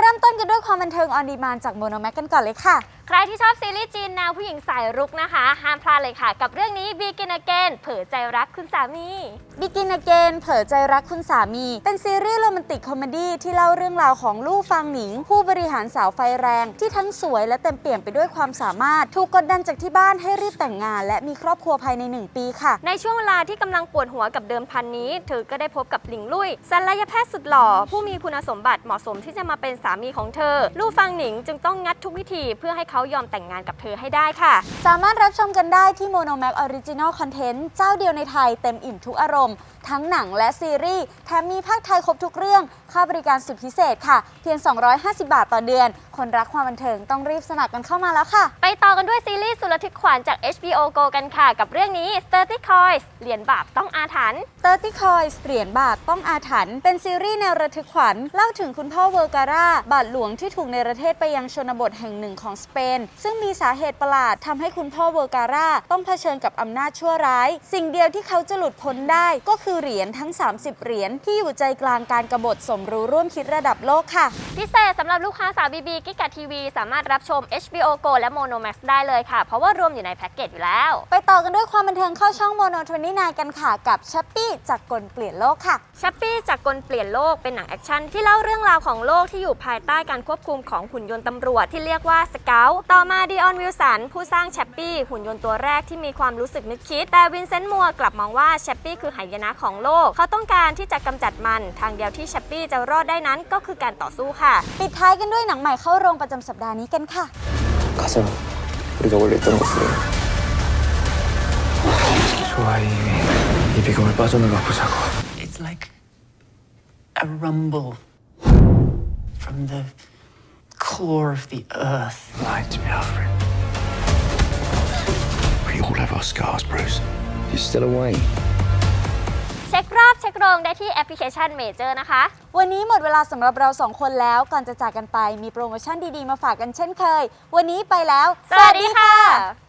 เริ่มต้นกันด้วยความบันเทิงออนดีมานจากโมโนแมกกันก่อนเลยค่ะ ใครที่ชอบซีรีส์จีนแนวผู้หญิงสายรุกนะคะ ห้ามพลาดเลยค่ะ กับเรื่องนี้ Begin Again เผยใจรักคุณสามี Begin Again เผยใจรักคุณสามี เป็นซีรีส์โรแมนติกคอมเมดี้ที่เล่าเรื่องราวของลู่ฟางหนิง ผู้บริหารสาวไฟแรง ที่ทั้งสวยและเต็มเปี่ยมไปด้วยความสามารถ ถูกกดดันจากที่บ้านให้รีบแต่งงาน และมีครอบครัวภายใน 1 ปีค่ะ ในช่วงเวลาที่กำลังปวดหัวกับเดิมพันนี้ เธอก็ได้พบกับหลิงลุยศัลยแพทย์สุดหล่อผู้มีคุณสมบัติเหมาะสมที่จะมาเป็นสามีของเธอ ลู่ฟังหนิงจึงต้องงัดทุกวิธีเพื่อให้เขายอมแต่งงานกับเธอให้ได้ค่ะ สามารถรับชมกันได้ที่ Mono Max Original Content เจ้าเดียวในไทยเต็มอิ่มทุกอารมณ์ ทั้งหนังและซีรีส์แถมมีภาคไทยครบทุกเรื่อง ค่าบริการสุดพิเศษค่ะ เพียง 250 บาทต่อเดือน คนรักความบันเทิงต้องรีบสมัครกันเข้ามาแล้วค่ะ ไปต่อกันด้วยซีรีส์สุดระทึกขวัญจาก HBO Go กันค่ะ กับเรื่องนี้ 30 Coins เหรียญบาปต้องอาถรรพ์ 30 Coins เหรียญบาทต้องอาถรรพ์เป็นซีรีส์แนวระทึกขวัญเล่าถึงคุณพ่อเวอร์การาบาทหลวงที่ถูกในประเทศไปยังชนบทแห่งหนึ่งของสเปน ซึ่งมีสาเหตุประหลาดทำให้คุณพ่อเวอร์การาต้องเผชิญกับอำนาจชั่วร้าย สิ่งเดียวที่เขาจะหลุดพ้นได้ก็คือเหรียญทั้ง 30 เหรียญที่อยู่ใจกลางการกบฏสมรู้ร่วมคิดระดับโลกค่ะ พิเศษสำหรับลูกค้าสาวบีบีกิกะทีวีสามารถรับชม HBO Go และ Mono Max ได้เลยค่ะ เพราะว่ารวมอยู่ในแพ็กเกจอยู่แล้ว ไปต่อกันด้วยความบันเทิงเข้าช่องโมโนทนายกันค่ะกับชัปปี้จากกลเปลี่ยนโลกค่ะชัปปี้จากกลเปลี่ยนโลกเป็นหนังแอคชั่นที่เล่าเรื่องราวของโลกที่อยู่ภายใต้การควบคุมของหุ่นยนต์ตำรวจที่เรียกว่าสเกลต่อมาดีออนวิลสันผู้สร้างแชปปี้หุ่นยนต์ตัวแรกที่มีความรู้สึกนึกคิด แต่วินเซนต์มัวกลับมองว่าแชปปี้คือหายนะของโลก เขาต้องการที่จะกำจัดมัน ทางเดียวที่แชปปี้จะรอดได้นั้นก็คือการต่อสู้ค่ะ ปิดท้ายกันด้วยหนังใหม่เข้าโรงประจำสัปดาห์นี้กันค่ะ 가서 우리가 원래 있던 곳으로 좋아 이미 이 비금을 빠져나가 보자고 It's like a rumble from the core of the earth. Lie to me Alfred We all have our scars Bruce You're still awake เช็ครอบเช็คโรงได้ที่แอปพลิเคชันเมเจอร์นะคะ วันนี้หมดเวลาสำหรับเราสองคนแล้ว ก่อนจะจากกันไปมีโปรโมชั่นดีๆ มาฝากกันเช่นเคย วันนี้ไปแล้ว สวัสดีค่ะ